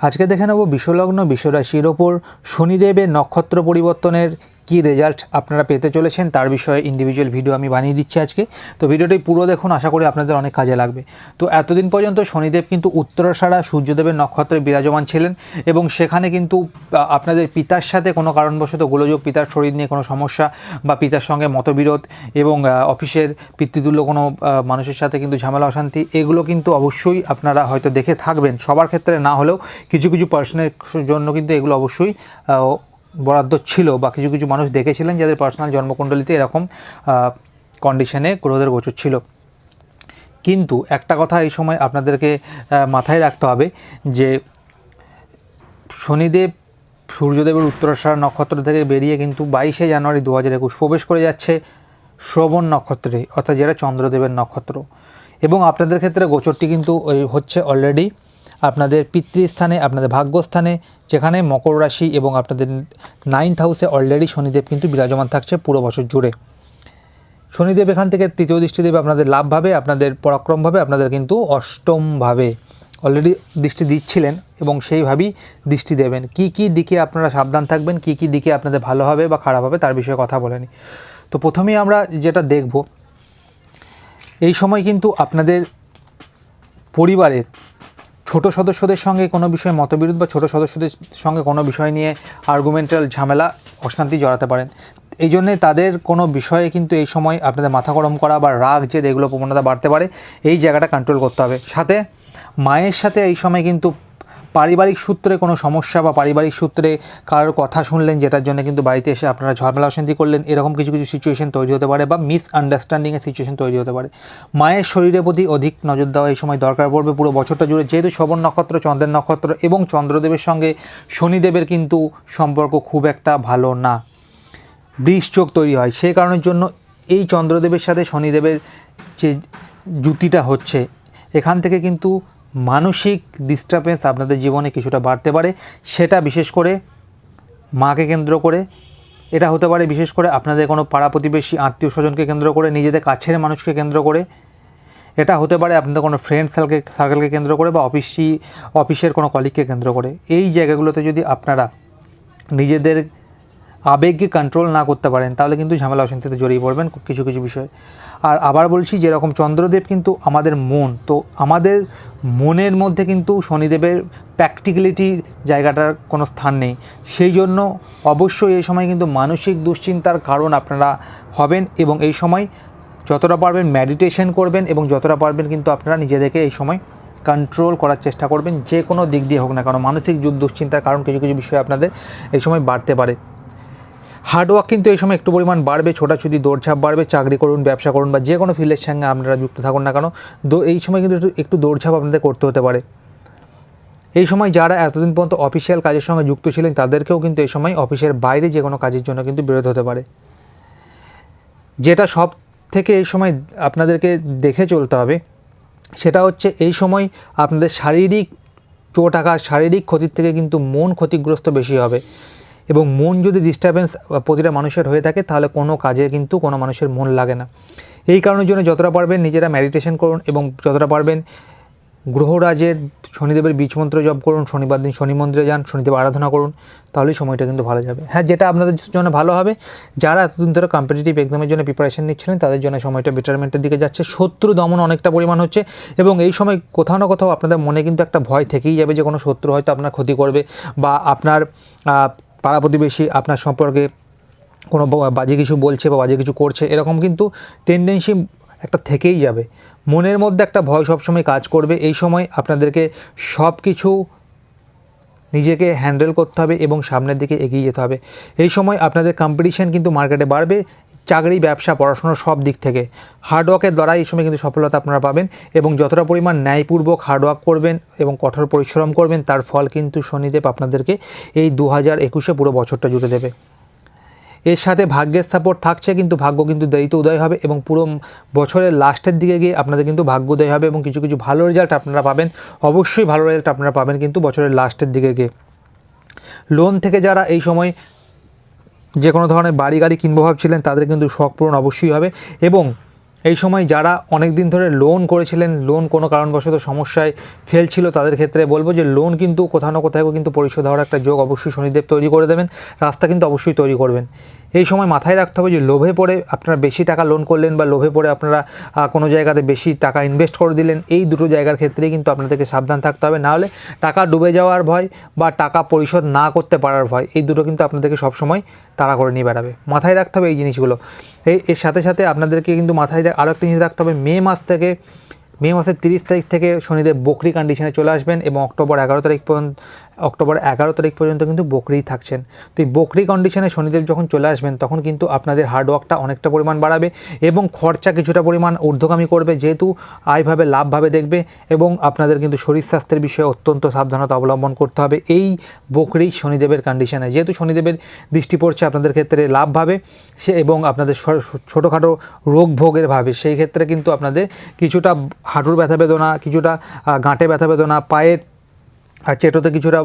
আজকে দেখে নেব বিশ্বলগ্ন বিশ্বরাশির ওপর শনিদেবের নক্ষত্র পরিবর্তনের কী রেজাল্ট আপনারা পেতে চলেছেন তার বিষয়ে ইন্ডিভিজুয়াল ভিডিও আমি বানিয়ে দিচ্ছি আজকে। তো ভিডিওটি পুরো দেখুন, আশা করি আপনাদের অনেক কাজে লাগবে। তো এতদিন পর্যন্ত শনিদেব কিন্তু উত্তরাষাঢ়া সূর্যদেবের নক্ষত্রে বিরাজমান ছিলেন এবং সেখানে কিন্তু আপনাদের পিতার সাথে কোনো কারণবশত গোলযোগ, পিতার শরীর নিয়ে কোনো সমস্যা বা পিতার সঙ্গে মতবিরোধ এবং অফিসের পিতৃতুল্য কোনো মানুষের সাথে কিন্তু ঝামেলা, অশান্তি, এগুলো কিন্তু অবশ্যই আপনারা হয়তো দেখে থাকবেন। সবার ক্ষেত্রে না হলেও কিছু কিছু পার্সনের জন্য কিন্তু এগুলো অবশ্যই বরাদ্দ ছিল বা কিছু কিছু মানুষ দেখেছিলেন যাদের পার্সোনাল জন্মকুণ্ডলিতে এরকম কন্ডিশনে গ্রহদের গোচর ছিল। কিন্তু একটা কথা এই সময় আপনাদেরকে মাথায় রাখতে হবে যে শনিদেব সূর্যদেবের উত্তরাষাঢ় নক্ষত্র থেকে বেরিয়ে কিন্তু বাইশে জানুয়ারি দু হাজার একুশ প্রবেশ করে যাচ্ছে শ্রবণ নক্ষত্রে, অর্থাৎ যেটা চন্দ্রদেবের নক্ষত্র। এবং আপনাদের ক্ষেত্রে গোচরটি কিন্তু হচ্ছে অলরেডি আপনাদের পিতৃস্থানে, আপনাদের ভাগ্যস্থানে, যেখানে মকর রাশি এবং আপনাদের নাইন্থ হাউসে অলরেডি শনিদেব কিন্তু বিরাজমান থাকছে পুরো বছর জুড়ে। শনিদেব এখান থেকে তৃতীয় দৃষ্টি দেবে আপনাদের লাভভাবে আপনাদের পরাক্রমভাবে আপনাদের কিন্তু অষ্টমভাবে অলরেডি দৃষ্টি দিচ্ছিলেন এবং সেইভাবেই দৃষ্টি দেবেন। কি কি দিকে আপনারা সাবধান থাকবেন, কি কি দিকে আপনাদের ভালো হবে বা খারাপ হবে তার বিষয়ে কথা বলে নিই তো প্রথমেই আমরা যেটা দেখব, এই সময় কিন্তু আপনাদের পরিবারের ছোট সদস্যদের সঙ্গে কোনো বিষয়ে মতবিরোধ বা ছোট সদস্যদের সঙ্গে কোনো বিষয় নিয়ে আর্গুমেন্টাল ঝামেলা, অশান্তি জড়াতে পারেন। এই জন্যে তাদের কোনো বিষয়ে কিন্তু এই সময় আপনাদের মাথা গরম করা বা রাগ, জেদ, এগুলো প্রবণতা বাড়তে পারে। এই জায়গাটা কন্ট্রোল করতে হবে। সাথে মায়ের সাথে এই সময় কিন্তু পারিবারিক সূত্রে কোনো সমস্যা বা পারিবারিক সূত্রে কারোর কথা শুনলেন যেটার জন্য কিন্তু বাড়িতে এসে আপনারা ঝামেলা অশান্তি করলেন, এরকম কিছু কিছু সিচুয়েশন তৈরি হতে পারে বা মিস আন্ডারস্ট্যান্ডিংয়ের সিচুয়েশন তৈরি হতে পারে। মায়ের শরীরের প্রতি অধিক নজর দেওয়া এই সময় দরকার পড়বে পুরো বছরটা জুড়ে, যেহেতু শবন নক্ষত্র, চন্দ্রের নক্ষত্র এবং চন্দ্রদেবের সঙ্গে শনিদেবের কিন্তু সম্পর্ক খুব একটা ভালো না। বৃষ চোখ তৈরি হয় সেই কারণের জন্য এই চন্দ্রদেবের সাথে শনিদেবের যে জুতিটা হচ্ছে, এখান থেকে কিন্তু মানসিক ডিস্টারবেন্স আপনাদের জীবনে কিছুটা বাড়তে পারে, সেটা বিশেষ করে মাকে কেন্দ্র করে, এটা হতে পারে বিশেষ করে আপনাদের কোনো পাড়া প্রতিবেশী, আত্মীয় স্বজনকে কেন্দ্র করে, নিজেদের কাছের মানুষকে কেন্দ্র করে, এটা হতে পারে আপনাদের কোনো ফ্রেন্ড সার্কেল সার্কেলকে কেন্দ্র করে বা অফিসি অফিসের কোনো কলিগকে কেন্দ্র করে। এই জায়গাগুলোতে যদি আপনারা নিজেদের আবেগকে কন্ট্রোল না করতে পারেন, তাহলে কিন্তু ঝামেলা অশান্তিতে জড়িয়ে পড়বেন কিছু কিছু বিষয়। আর আবার বলছি যেরকম চন্দ্রদেব কিন্তু আমাদের মন, তো আমাদের মনের মধ্যে কিন্তু শনিদেবের প্র্যাকটিক্যালিটি জায়গাটার কোনো স্থান নেই। সেই জন্য অবশ্যই এই সময় কিন্তু মানসিক দুশ্চিন্তার কারণ আপনারা হবেন এবং এই সময় যতটা পারবেন মেডিটেশন করবেন এবং যতটা পারবেন কিন্তু আপনারা নিজেদেরকে এই সময় কন্ট্রোল করার চেষ্টা করবেন, যে কোনো দিক দিয়ে হোক না কারণ মানসিক দুশ্চিন্তার কারণ কিছু কিছু বিষয় আপনাদের এই সময় বাড়তে পারে। হার্ডওয়ার্ক কিন্তু এই সময় একটু পরিমাণ বাড়বে, ছোটাছুটি, দৌড়ঝাঁপ বাড়বে, চাকরি করুন, ব্যবসা করুন বা যে কোনো ফিল্ডের সঙ্গে আপনারা যুক্ত থাকুন না কেন এই সময় কিন্তু একটু- একটু দৌড়ঝাঁপ আপনাদের করতে হতে পারে। এই সময় যারা এতদিন পর্যন্ত অফিসিয়াল কাজের সঙ্গে যুক্ত ছিলেন, তাদেরকেও কিন্তু এই সময় অফিসের বাইরে যে কোনো কাজের জন্য কিন্তু বেরোতে হতে পারে। যেটা সব থেকে এই সময় আপনাদেরকে দেখে চলতে হবে, সেটা হচ্ছে এই সময় আপনাদের শারীরিক চোট আঘাত, শারীরিক ক্ষতির থেকে কিন্তু মন ক্ষতিগ্রস্ত বেশি হবে। এবং মন যদি ডিস্টারবেন্স প্রতিটা মানুষের হয়ে থাকে, তাহলে কোনো কাজে কিন্তু কোনো মানুষের মন লাগে না। এই কারণের জন্য যতটা পারবেন নিজেরা মেডিটেশন করুন এবং যতটা পারবেন গ্রহরাজের শনিদেবের বীজ মন্ত্র জপ করুন, শনিবার দিন শনি মন্দিরে যান, শনিদেব আরাধনা করুন, তাহলেই সময়টা কিন্তু ভালো যাবে। হ্যাঁ যেটা আপনাদের জন্য ভালো হবে, যারা এতদিন ধরে কম্পিটিটিভ এক্সামের জন্য প্রিপারেশন নিচ্ছিলেন, তাদের জন্য সময়টা বেটারমেন্টের দিকে যাচ্ছে। শত্রু দমন অনেকটা পরিমাণ হচ্ছে এবং এই সময় কোথাও না কোথাও আপনাদের মনে কিন্তু একটা ভয় থেকেই যাবে যে কোনো শত্রু হয়তো আপনার ক্ষতি করবে বা আপনার পাড়া প্রতিবেশী আপনার সম্পর্কে কোনো বাজে কিছু বলছে বা বাজে কিছু করছে, এরকম কিন্তু টেন্ডেন্সি একটা থেকেই যাবে। মনের মধ্যে একটা ভয় সবসময় কাজ করবে, এই সময় আপনাদেরকে সব কিছু নিজেকে হ্যান্ডেল করতে হবে এবং সামনের দিকে এগিয়ে যেতে হবে। এই সময় আপনাদের কম্পিটিশান কিন্তু মার্কেটে বাড়বে চাকরি, ব্যবসা, পড়াশোনা সব দিক থেকে। হার্ডওয়ার্কের দ্বারা এই সময় কিন্তু সফলতা আপনারা পাবেন এবং যতটা পরিমাণ ন্যায়পূর্বক হার্ডওয়ার্ক করবেন এবং কঠোর পরিশ্রম করবেন, তার ফল কিন্তু শনিদেব আপনাদেরকে এই দু হাজার একুশে পুরো বছরটা জুড়ে দেবে। এর সাথে ভাগ্যের সাপোর্ট থাকছে, কিন্তু ভাগ্য কিন্তু দেরিতে উদয় হবে এবং পুরো বছরের লাস্টের দিকে গিয়ে আপনাদের কিন্তু ভাগ্য উদয় হবে এবং কিছু কিছু ভালো রেজাল্ট আপনারা পাবেন। অবশ্যই ভালো রেজাল্ট আপনারা পাবেন কিন্তু বছরের লাস্টের দিকে গিয়ে। লোন থেকে যারা এই সময় যে কোনো ধরনের বাড়ি গাড়ি কিনবো ভাবছিলেন, তাদের কিন্তু শখ পূরণ অবশ্যই হবে। এবং এই সময় যারা অনেক দিন ধরে লোন করেছিলেন লোন কোনো কারণবশত সমস্যায় ফেলছিল তাদের ক্ষেত্রে বলব যে লোন কিন্তু কোথাও না কোথাও কিন্তু পরিশোধ হওয়ার একটা যোগ অবশ্যই শনিদেব তৈরি করে দেবেন, রাস্তা কিন্তু অবশ্যই তৈরি করবেন। এই সময় মাথায় রাখতে হবে যে লোভে পড়ে আপনারা বেশি টাকা লোন করলেন বা লোভে পড়ে আপনারা কোনো জায়গাতে বেশি টাকা ইনভেস্ট করে দিলেন, এই দুটো জায়গার ক্ষেত্রেই কিন্তু আপনাদেরকে সাবধান থাকতে হবে। নাহলে টাকা ডুবে যাওয়ার ভয় বা টাকা পরিশোধ না করতে পারার ভয়, এই দুটো কিন্তু আপনাদেরকে সবসময় তাড়া করে নিয়ে বেড়াবে। মাথায় রাখতে হবে এই জিনিসগুলো। এই এর সাথে সাথে আপনাদেরকে কিন্তু মাথায় আরও একটা জিনিস রাখতে হবে, মে মাস থেকে, মে মাসের তিরিশ তারিখ থেকে শনিদেব বকরি কন্ডিশনে চলে আসবেন এবং অক্টোবর এগারো তারিখ পর্যন্ত অক্টোবর এগারো তারিখ পর্যন্ত কিন্তু বকরিই থাকছেন। তো এই বকরি কন্ডিশনে শনিদেব যখন চলে আসবেন, তখন কিন্তু আপনাদের হার্ডওয়ার্কটা অনেকটা পরিমাণ বাড়াবে এবং খরচা কিছুটা পরিমাণ ঊর্ধ্বগামী করবে, যেহেতু আয়ভাবে, লাভভাবে দেখবে এবং আপনাদের কিন্তু শরীর স্বাস্থ্যের বিষয়ে অত্যন্ত সাবধানতা অবলম্বন করতে হবে। এই বকরি শনিদেবের কন্ডিশনে যেহেতু শনিদেবের দৃষ্টি পড়ছে আপনাদের ক্ষেত্রে লাভভাবে, সে এবং আপনাদের ছোটোখাটো রোগ ভোগের ভাবে, সেই ক্ষেত্রে কিন্তু আপনাদের কিছুটা হাঁটুর ব্যথা বেদনা, কিছুটা গাঁটে ব্যথা বেদনা, পায়ের চেটোতে কিছুটা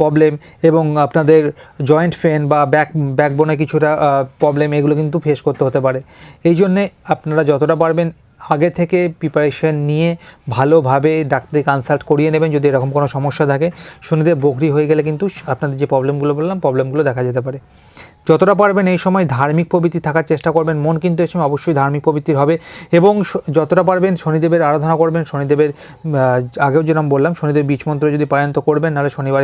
প্রবলেম এবং আপনাদের জয়েন্ট ফেন বা ব্যাক ব্যাকবোনে কিছুটা প্রবলেম এগুলো কিন্তু ফেস করতে হতে পারে। এই জন্যে আপনারা যতটা পারবেন আগে থেকে প্রিপারেশন নিয়ে ভালোভাবে ডাক্তারি কনসাল্ট করিয়ে নেবেন যদি এরকম কোনো সমস্যা থাকে। শনিদেব বকরি হয়ে গেলে কিন্তু আপনাদের যে প্রবলেমগুলো বললাম প্রবলেমগুলো দেখা যেতে পারে। যতটা পারবেন এই সময় ধার্মিক প্রবৃত্তি থাকার চেষ্টা করবেন। মন কিন্তু এই সময় অবশ্যই ধার্মিক প্রবৃত্তির হবে এবং যতটা পারবেন শনিদেবের আরাধনা করবেন। শনিদেবের আগেও যেরকম বললাম, শনিদেব বীজ মন্ত্র যদি পারেন তো করবেন, নাহলে শনিবার,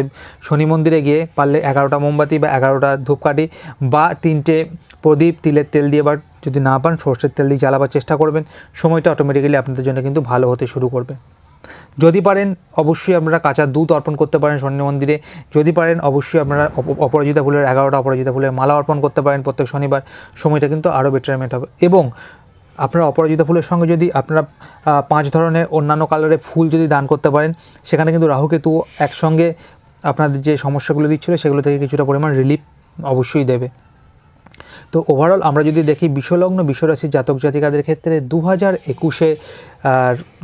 শনি মন্দিরে গিয়ে পারলে এগারোটা মোমবাতি বা এগারোটা ধূপকাঠি বা তিনটে প্রদীপ, তিলের তেল দিয়ে বা যদি না পান, সর্ষের তেল দিয়ে জ্বালাবার চেষ্টা করবেন। সময়টা অটোমেটিক্যালি আপনাদের জন্য কিন্তু ভালো হতে শুরু করবে। যদি পারেন অবশ্যই আপনারা কাঁচা দুধ অর্পণ করতে পারেন শনি মন্দিরে। যদি পারেন অবশ্যই আপনারা অপ- অপরাজিতা ফুলের এগারোটা অপরাজিতা ফুলের মালা অর্পণ করতে পারেন প্রত্যেক শনিবার। সময়টা কিন্তু আরও বেটারমেন্ট হবে। এবং আপনারা অপরাজিতা ফুলের সঙ্গে যদি আপনারা পাঁচ ধরনের অন্যান্য কালারের ফুল যদি দান করতে পারেন, সেখানে কিন্তু রাহুকেতু একসঙ্গে আপনাদের যে সমস্যাগুলো দিচ্ছিল, সেগুলো থেকে কিছুটা পরিমাণ রিলিফ অবশ্যই দেবে। তো ওভারঅল আমরা যদি দেখি বিশ্বলগ্ন, বিশ্বরাশির জাতক জাতিকাদের ক্ষেত্রে দু হাজার একুশে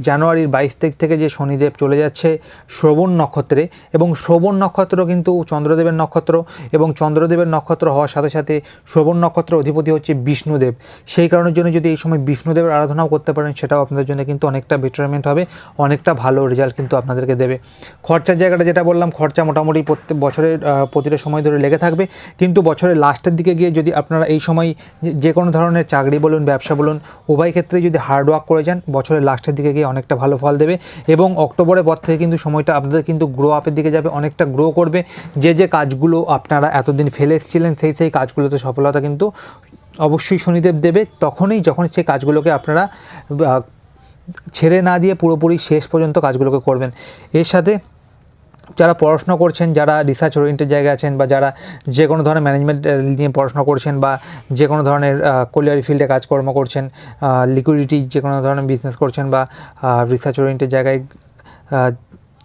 জানুয়ারির বাইশ তারিখ থেকে যে শনিদেব চলে যাচ্ছে শ্রবণ নক্ষত্রে এবং শ্রবণ নক্ষত্র কিন্তু চন্দ্রদেবের নক্ষত্র এবং চন্দ্রদেবের নক্ষত্র হওয়ার সাথে সাথে শ্রবণ নক্ষত্র অধিপতি হচ্ছে বিষ্ণুদেব। সেই কারণের জন্য যদি এই সময় বিষ্ণুদেবের আরাধনাও করতে পারেন, সেটাও আপনাদের জন্য কিন্তু অনেকটা বেটারমেন্ট হবে, অনেকটা ভালো রেজাল্ট কিন্তু আপনাদেরকে দেবে। খরচার জায়গাটা যেটা বললাম, খরচা মোটামুটি প্রত্যেক বছরের প্রতিটা সময় ধরে লেগে থাকবে। কিন্তু বছরের লাস্টের দিকে গিয়ে যদি আপনারা এই সময় যে কোনো ধরনের চাকরি বলুন, ব্যবসা বলুন, উভয় ক্ষেত্রে যদি হার্ডওয়ার্ক করে যান, বছরের লাস্টের দিকে গিয়ে অনেকটা ভালো ফল দেবে এবং অক্টোবরের পর থেকে কিন্তু সময়টা আপনাদের কিন্তু গ্রো আপের দিকে যাবে, অনেকটা গ্রো করবে। যে যে কাজগুলো আপনারা এতদিন ফেলে এসেছিলেন, সেই সেই কাজগুলোতে সফলতা কিন্তু অবশ্যই শনিদেব দেবে। তখনই যখন সেই কাজগুলোকে আপনারা ছেড়ে না দিয়ে পুরোপুরি শেষ পর্যন্ত কাজগুলোকে করবেন। এর সাথে যারা পড়াশোনা করছেন, যারা রিসার্চ ওরিয়েন্টেড জায়গায় আছেন বা যারা যে কোনো ধরনের ম্যানেজমেন্ট নিয়ে পড়াশোনা করছেন বা যে কোনো ধরনের কোলিয়ারি ফিল্ডে কাজকর্ম করছেন লিকুইডিটি যে কোনো ধরনের বিজনেস করছেন বা রিসার্চ ওরিয়েন্টেড জায়গায়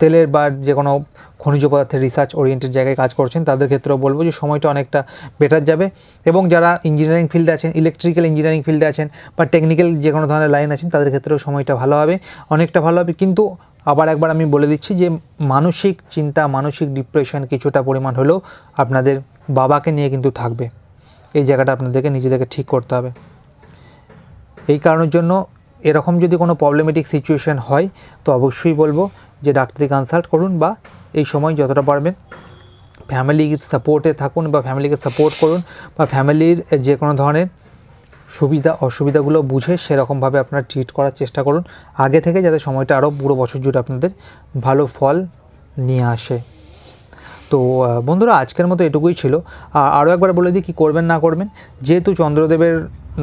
তেলের বা যে কোনো খনিজ পদার্থের রিসার্চ ওরিয়েন্টেড জায়গায় কাজ করছেন, তাদের ক্ষেত্রেও বলব যে সময়টা অনেকটা বেটার যাবে। এবং যারা ইঞ্জিনিয়ারিং ফিল্ডে আছেন ইলেকট্রিক্যাল ইঞ্জিনিয়ারিং ফিল্ডে আছেন বা টেকনিক্যাল যে কোনো ধরনের লাইন আছেন, তাদের ক্ষেত্রেও সময়টা ভালো হবে, অনেকটা ভালো হবে। কিন্তু আবার একবার আমি বলে দিচ্ছি যে মানসিক চিন্তা, মানসিক ডিপ্রেশন কিছুটা পরিমাণ হলেও আপনাদের বাবাকে নিয়ে কিন্তু থাকবে। এই জায়গাটা আপনাদেরকে নিজেদেরকে ঠিক করতে হবে। এই কারণের জন্য এরকম যদি কোনো প্রবলেমেটিক সিচুয়েশন হয়, তো অবশ্যই বলব যে ডাক্তারি কনসাল্ট করুন বা এই সময় যতটা পারবেন ফ্যামিলির সাপোর্টে থাকুন বা ফ্যামিলিকে সাপোর্ট করুন বা ফ্যামিলির যে কোনো ধরনের সুবিধা, অসুবিধাগুলো বুঝে সেরকমভাবে আপনারা ট্রিট করার চেষ্টা করুন। আগে থেকে যাতে সময়টা আরও পুরো বছর জুড়ে আপনাদের ভালো ফল নিয়ে আসে। তো বন্ধুরা, আজকের মতো এটুকুই ছিল। আর আরও একবার বলে দিই কী করবেন, না করবেন। যেহেতু চন্দ্রদেবের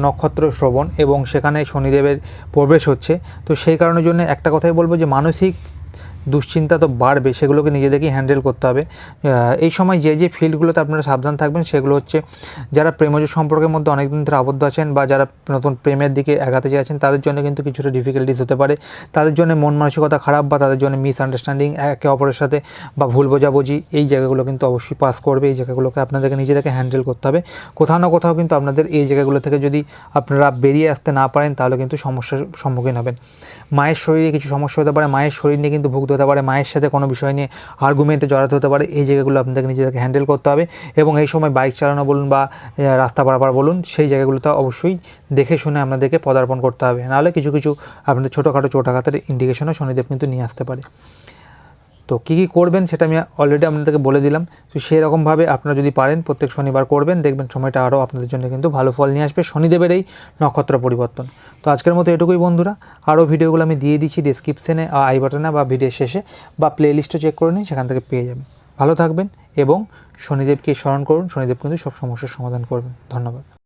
নক্ষত্র শ্রবণ এবং সেখানে শনিদেবের প্রবেশ হচ্ছে, তো সেই কারণের জন্য একটা কথাই বলব যে, মানসিক দুশ্চিন্তা তো বাড়বে, সেগুলোকে নিজেদেরকেই হ্যান্ডেল করতে হবে। এই সময় যে যে ফিল্ডগুলোতে আপনারা সাবধান থাকবেন, সেগুলো হচ্ছে যারা প্রেমজ সম্পর্কের মধ্যে অনেকদিন ধরে আবদ্ধ আছেন বা যারা নতুন প্রেমের দিকে এগাতে চাইছেন তাদের জন্য কিন্তু কিছুটা ডিফিকাল্টিস হতে পারে। তাদের জন্য মন মানসিকতা খারাপ বা তাদের জন্য মিসআন্ডারস্ট্যান্ডিং একে অপরের সাথে বা ভুল বোঝাবুঝি, এই জায়গাগুলো কিন্তু অবশ্যই পাস করবে। এই জায়গাগুলোকে আপনাদেরকে নিজেদেরকে হ্যান্ডেল করতে হবে। কোথাও না কোথাও কিন্তু আপনাদের এই জায়গাগুলো থেকে যদি আপনারা বেরিয়ে আসতে না পারেন, তাহলে কিন্তু সমস্যার সম্মুখীন হবেন। মায়ের শরীরে কিছু সমস্যা হতে পারে। মায়ের শরীর নিয়ে কিন্তু ভুগতে ভুগতে হতে পারে, মায়ের সাথে কোনো বিষয় নিয়ে আর্গুমেন্টে জড়াতে হতে পারে, এই জায়গাগুলো আপনাদেরকে নিজেদেরকে হ্যান্ডেল করতে হবে এবং এই সময় বাইক চালানো বলুন বা রাস্তা পারাপার বলুন, সেই জায়গাগুলোতে অবশ্যই দেখে শুনে আপনাদেরকে পদার্পণ করতে হবে। নাহলে কিছু কিছু আপনাদের ছোটোখাটো চোটাঘাতের ইন্ডিকেশনও শনিদেব কিন্তু নিয়ে আসতে পারে। তো কী কী করবেন সেটা আমি অলরেডি আপনাদেরকে বলে দিলাম। তো সেই রকমভাবে আপনারা যদি পারেন, প্রত্যেক শনিবার করবেন, দেখবেন সময়টা আরও আপনাদের জন্য কিন্তু ভালো ফল নিয়ে আসবে শনিদেবের এই নক্ষত্র পরিবর্তন। তো আজকের মতো এটুকুই বন্ধুরা। আরও ভিডিওগুলো আমি দিয়ে দিচ্ছি ডিসক্রিপশনে আই বাটনে বা ভিডিও শেষে বা প্লে লিস্টও চেক করে নিন সেখান থেকে পেয়ে যাবেন। ভালো থাকবেন এবং শনিদেবকে স্মরণ করুন, শনিদেব কিন্তু সব সমস্যার সমাধান করবেন। ধন্যবাদ।